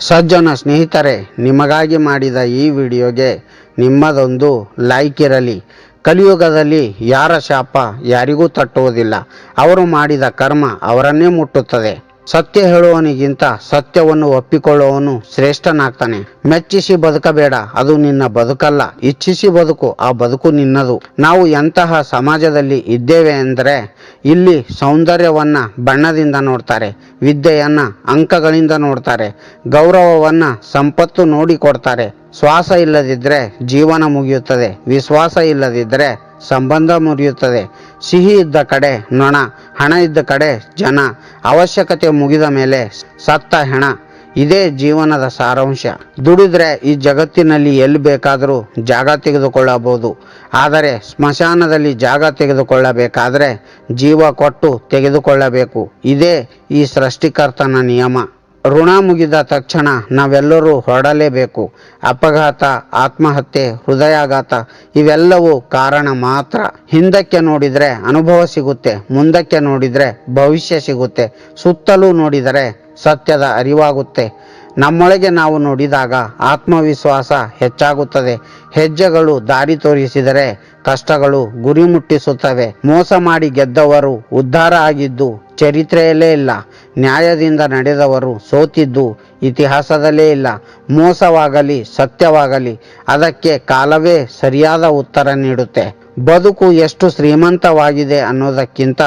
ಸಜ್ಜನ ಸ್ನೇಹಿತರೆ, ನಿಮಗಾಗಿ ಮಾಡಿದ ಈ ವಿಡಿಯೋಗೆ ನಿಮ್ಮದೊಂದು ಲೈಕ್ ಇರಲಿ. ಕಲಿಯುಗದಲ್ಲಿ ಯಾರ ಶಾಪ ಯಾರಿಗೂ ತಟ್ಟುವುದಿಲ್ಲ. ಅವರು ಮಾಡಿದ ಕರ್ಮ ಅವರನ್ನೇ ಮುಟ್ಟುತ್ತದೆ. ಸತ್ಯ ಹೇಳುವವನಿಗಿಂತ ಸತ್ಯವನ್ನು ಒಪ್ಪಿಕೊಳ್ಳುವವನು ಶ್ರೇಷ್ಠನಾಗ್ತಾನೆ. ಮೆಚ್ಚಿಸಿ ಬದುಕಬೇಡ, ಅದು ನಿನ್ನ ಬದುಕಲ್ಲ. ಇಚ್ಛಿಸಿ ಬದುಕು, ಆ ಬದುಕು ನಿನ್ನದು. ನಾವು ಎಂತಹ ಸಮಾಜದಲ್ಲಿ ಇದ್ದೇವೆ ಅಂದರೆ ಇಲ್ಲಿ ಸೌಂದರ್ಯವನ್ನು ಬಣ್ಣದಿಂದ ನೋಡ್ತಾರೆ, ವಿದ್ಯೆಯನ್ನು ಅಂಕಗಳಿಂದ ನೋಡ್ತಾರೆ, ಗೌರವವನ್ನು ಸಂಪತ್ತು ನೋಡಿ ಕೊಡ್ತಾರೆ. ಶ್ವಾಸ ಇಲ್ಲದಿದ್ದರೆ ಜೀವನ ಮುಗಿಯುತ್ತದೆ, ವಿಶ್ವಾಸ ಇಲ್ಲದಿದ್ದರೆ ಸಂಬಂಧ ಮುರಿಯುತ್ತದೆ. ಸಿಹಿ ಇದ್ದ ಕಡೆ ನೊಣ, ಹಣ ಇದ್ದ ಕಡೆ ಜನ, ಅವಶ್ಯಕತೆ ಮುಗಿದ ಮೇಲೆ ಸತ್ತ ಹೆಣ ಇದೇ ಜೀವನದ ಸಾರಾಂಶ. ದುಡಿದ್ರೆ ಈ ಜಗತ್ತಿನಲ್ಲಿ ಎಲ್ಲಿ ಬೇಕಾದರೂ ಜಾಗ ತೆಗೆದುಕೊಳ್ಳಬಹುದು. ಆದರೆ ಸ್ಮಶಾನದಲ್ಲಿ ಜಾಗ ತೆಗೆದುಕೊಳ್ಳಬೇಕಾದ್ರೆ ಜೀವ ಕೊಟ್ಟು ತೆಗೆದುಕೊಳ್ಳಬೇಕು. ಇದೇ ಈ ಸೃಷ್ಟಿಕರ್ತನ ನಿಯಮ. ಋಣ ಮುಗಿದ ತಕ್ಷಣ ನಾವೆಲ್ಲರೂ ಹೊರಡಲೇಬೇಕು. ಅಪಘಾತ, ಆತ್ಮಹತ್ಯೆ, ಹೃದಯಾಘಾತ ಇವೆಲ್ಲವೂ ಕಾರಣ ಮಾತ್ರ. ಹಿಂದಕ್ಕೆ ನೋಡಿದರೆ ಅನುಭವ ಸಿಗುತ್ತೆ, ಮುಂದಕ್ಕೆ ನೋಡಿದರೆ ಭವಿಷ್ಯ ಸಿಗುತ್ತೆ. ಸುತ್ತಲೂ ನೋಡಿದರೆ ಸತ್ಯದ ಅರಿವಾಗುತ್ತೆ. ನಮ್ಮೊಳಗೆ ನಾವು ನೋಡಿದಾಗ ಆತ್ಮವಿಶ್ವಾಸ ಹೆಚ್ಚಾಗುತ್ತದೆ. ಹೆಜ್ಜೆಗಳು ದಾರಿ ತೋರಿಸಿದರೆ ಕಷ್ಟಗಳು ಗುರಿ ಮುಟ್ಟಿಸುತ್ತವೆ. ಮೋಸ ಮಾಡಿ ಗೆದ್ದವರು ಉದ್ಧಾರ ಆಗಿದ್ದು ಚರಿತ್ರೆಯಲ್ಲೇ ಇಲ್ಲ. ನ್ಯಾಯದಿಂದ ನಡೆದವರು ಸೋತಿದ್ದು ಇತಿಹಾಸದಲ್ಲೇ ಇಲ್ಲ. ಮೋಸವಾಗಲಿ ಸತ್ಯವಾಗಲಿ ಅದಕ್ಕೆ ಕಾಲವೇ ಸರಿಯಾದ ಉತ್ತರ ನೀಡುತ್ತೆ. ಬದುಕು ಎಷ್ಟು ಶ್ರೀಮಂತವಾಗಿದೆ ಅನ್ನೋದಕ್ಕಿಂತ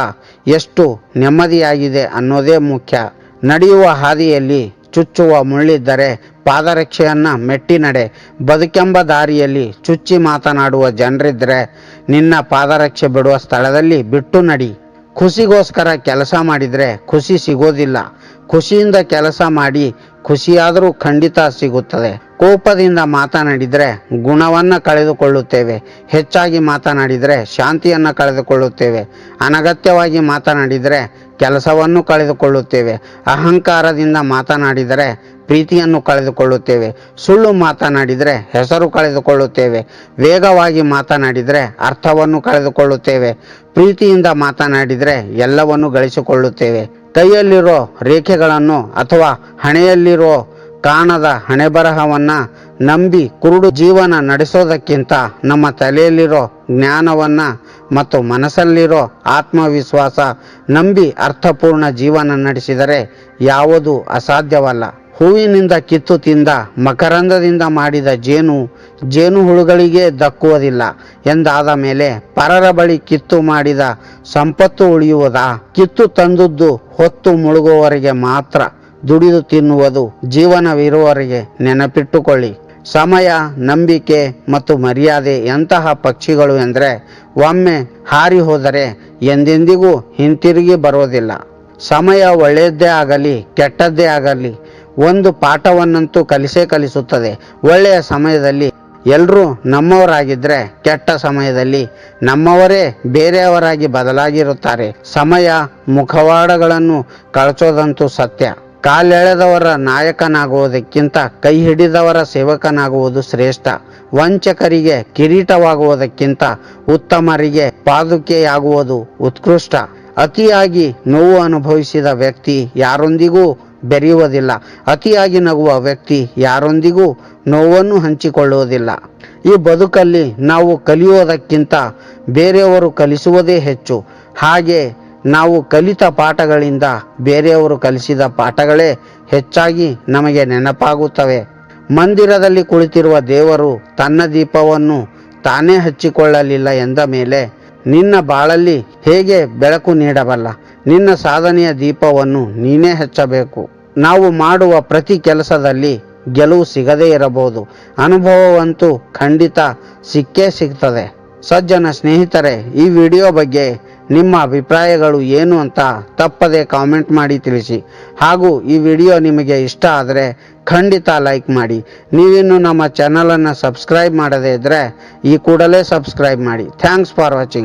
ಎಷ್ಟು ನೆಮ್ಮದಿಯಾಗಿದೆ ಅನ್ನೋದೇ ಮುಖ್ಯ. ನಡೆಯುವ ಹಾದಿಯಲ್ಲಿ ಚುಚ್ಚುವ ಮುಳ್ಳಿದ್ದರೆ ಪಾದರಕ್ಷೆಯನ್ನ ಮೆಟ್ಟಿ ನಡೆ. ಬದುಕೆಂಬ ದಾರಿಯಲ್ಲಿ ಚುಚ್ಚಿ ಮಾತನಾಡುವ ಜನರಿದ್ದರೆ ನಿನ್ನ ಪಾದರಕ್ಷೆ ಬಿಡುವ ಸ್ಥಳದಲ್ಲಿ ಬಿಟ್ಟು ನಡಿ. ಖುಷಿಗೋಸ್ಕರ ಕೆಲಸ ಮಾಡಿದರೆ ಖುಷಿ ಸಿಗೋದಿಲ್ಲ. ಖುಷಿಯಿಂದ ಕೆಲಸ ಮಾಡಿ ಖುಷಿಯಾದರೂ ಖಂಡಿತ ಸಿಗುತ್ತದೆ. ಕೋಪದಿಂದ ಮಾತನಾಡಿದರೆ ಗುಣವನ್ನು ಕಳೆದುಕೊಳ್ಳುತ್ತೇವೆ. ಹೆಚ್ಚಾಗಿ ಮಾತನಾಡಿದರೆ ಶಾಂತಿಯನ್ನು ಕಳೆದುಕೊಳ್ಳುತ್ತೇವೆ. ಅನಗತ್ಯವಾಗಿ ಮಾತನಾಡಿದರೆ ಕೆಲಸವನ್ನು ಕಳೆದುಕೊಳ್ಳುತ್ತೇವೆ. ಅಹಂಕಾರದಿಂದ ಮಾತನಾಡಿದರೆ ಪ್ರೀತಿಯನ್ನು ಕಳೆದುಕೊಳ್ಳುತ್ತೇವೆ. ಸುಳ್ಳು ಮಾತನಾಡಿದರೆ ಹೆಸರು ಕಳೆದುಕೊಳ್ಳುತ್ತೇವೆ. ವೇಗವಾಗಿ ಮಾತನಾಡಿದರೆ ಅರ್ಥವನ್ನು ಕಳೆದುಕೊಳ್ಳುತ್ತೇವೆ. ಪ್ರೀತಿಯಿಂದ ಮಾತನಾಡಿದರೆ ಎಲ್ಲವನ್ನು ಗಳಿಸಿಕೊಳ್ಳುತ್ತೇವೆ. ಕೈಯಲ್ಲಿರೋ ರೇಖೆಗಳನ್ನು ಅಥವಾ ಹಣೆಯಲ್ಲಿರೋ ಕಾಣದ ಹಣೆಬರಹವನ್ನು ನಂಬಿ ಕುರುಡು ಜೀವನ ನಡೆಸೋದಕ್ಕಿಂತ ನಮ್ಮ ತಲೆಯಲ್ಲಿರೋ ಜ್ಞಾನವನ್ನ ಮತ್ತು ಮನಸ್ಸಲ್ಲಿರೋ ಆತ್ಮವಿಶ್ವಾಸ ನಂಬಿ ಅರ್ಥಪೂರ್ಣ ಜೀವನ ನಡೆಸಿದರೆ ಯಾವುದು ಅಸಾಧ್ಯವಲ್ಲ. ಹೂವಿನಿಂದ ಕಿತ್ತು ತಿಂದ, ಮಕರಂದದಿಂದ ಮಾಡಿದ ಜೇನು ಜೇನು ಹುಳುಗಳಿಗೆ ದಕ್ಕುವುದಿಲ್ಲ ಎಂದಾದ ಮೇಲೆ ಪರರ ಬಳಿ ಕಿತ್ತು ಮಾಡಿದ ಸಂಪತ್ತು ಉಳಿಯುವುದಾ? ಕಿತ್ತು ತಂದುದ್ದು ಹೊತ್ತು ಮುಳುಗುವವರಿಗೆ ಮಾತ್ರ. ದುಡಿದು ತಿನ್ನುವುದು ಜೀವನವಿರುವವರಿಗೆ ನೆನಪಿಟ್ಟುಕೊಳ್ಳಿ. ಸಮಯ, ನಂಬಿಕೆ ಮತ್ತು ಮರ್ಯಾದೆ ಎಂತಹ ಪಕ್ಷಿಗಳು ಎಂದರೆ ಒಮ್ಮೆ ಹಾರಿ ಹೋದರೆ ಎಂದೆಂದಿಗೂ ಹಿಂತಿರುಗಿ ಬರೋದಿಲ್ಲ. ಸಮಯ ಒಳ್ಳೆಯದ್ದೇ ಆಗಲಿ, ಕೆಟ್ಟದ್ದೇ ಆಗಲಿ, ಒಂದು ಪಾಠವನ್ನಂತೂ ಕಲಿಸೇ ಕಲಿಸುತ್ತದೆ. ಒಳ್ಳೆಯ ಸಮಯದಲ್ಲಿ ಎಲ್ಲರೂ ನಮ್ಮವರಾಗಿದ್ದರೆ ಕೆಟ್ಟ ಸಮಯದಲ್ಲಿ ನಮ್ಮವರೇ ಬೇರೆಯವರಾಗಿ ಬದಲಾಗಿರುತ್ತಾರೆ. ಸಮಯ ಮುಖವಾಡಗಳನ್ನು ಕಳಚೋದಂತೂ ಸತ್ಯ. ಕಾಲೆಳೆದವರ ನಾಯಕನಾಗುವುದಕ್ಕಿಂತ ಕೈ ಹಿಡಿದವರ ಸೇವಕನಾಗುವುದು ಶ್ರೇಷ್ಠ. ವಂಚಕರಿಗೆ ಕಿರೀಟವಾಗುವುದಕ್ಕಿಂತ ಉತ್ತಮರಿಗೆ ಪಾದುಕೆಯಾಗುವುದು ಉತ್ಕೃಷ್ಟ. ಅತಿಯಾಗಿ ನೋವು ಅನುಭವಿಸಿದ ವ್ಯಕ್ತಿ ಯಾರೊಂದಿಗೂ ಬೆರೆಯುವುದಿಲ್ಲ. ಅತಿಯಾಗಿ ನಗುವ ವ್ಯಕ್ತಿ ಯಾರೊಂದಿಗೂ ನೋವನ್ನು ಹಂಚಿಕೊಳ್ಳುವುದಿಲ್ಲ. ಈ ಬದುಕಲ್ಲಿ ನಾವು ಕಲಿಯುವುದಕ್ಕಿಂತ ಬೇರೆಯವರು ಕಲಿಸುವುದೇ ಹೆಚ್ಚು. ಹಾಗೆ ನಾವು ಕಲಿತ ಪಾಠಗಳಿಂದ ಬೇರೆಯವರು ಕಲಿಸಿದ ಪಾಠಗಳೇ ಹೆಚ್ಚಾಗಿ ನಮಗೆ ನೆನಪಾಗುತ್ತವೆ. ಮಂದಿರದಲ್ಲಿ ಕುಳಿತಿರುವ ದೇವರು ತನ್ನ ದೀಪವನ್ನು ತಾನೇ ಹಚ್ಚಿಕೊಳ್ಳಲಿಲ್ಲ ಎಂದ ಮೇಲೆ, ನಿನ್ನ ಬಾಳಲ್ಲಿ ಹೇಗೆ ಬೆಳಕು ನೀಡಬಲ್ಲ? ನಿನ್ನ ಸಾಧನೆಯ ದೀಪವನ್ನು ನೀನೇ ಹಚ್ಚಬೇಕು. ನಾವು ಮಾಡುವ ಪ್ರತಿ ಕೆಲಸದಲ್ಲಿ ಗೆಲುವು ಸಿಗದೇ ಇರಬಹುದು. ಅನುಭವವಂತೂ ಖಂಡಿತ ಸಿಕ್ಕೇ ಸಿಗ್ತದೆ. ಸಜ್ಜನ ಸ್ನೇಹಿತರೆ, ಈ ವಿಡಿಯೋ ಬಗ್ಗೆ ನಿಮ್ಮ ಅಭಿಪ್ರಾಯಗಳು ಏನು ಅಂತ ತಪ್ಪದೆ ಕಾಮೆಂಟ್ ಮಾಡಿ ತಿಳಿಸಿ. ಹಾಗೂ ಈ ವಿಡಿಯೋ ನಿಮಗೆ ಇಷ್ಟ ಆದರೆ ಖಂಡಿತ ಲೈಕ್ ಮಾಡಿ. ನೀವಿನ್ನು ನಮ್ಮ ಚಾನಲನ್ನು ಸಬ್ಸ್ಕ್ರೈಬ್ ಮಾಡದೇ ಇದ್ದರೆ ಈ ಕೂಡಲೇ ಸಬ್ಸ್ಕ್ರೈಬ್ ಮಾಡಿ. Thanks for watching.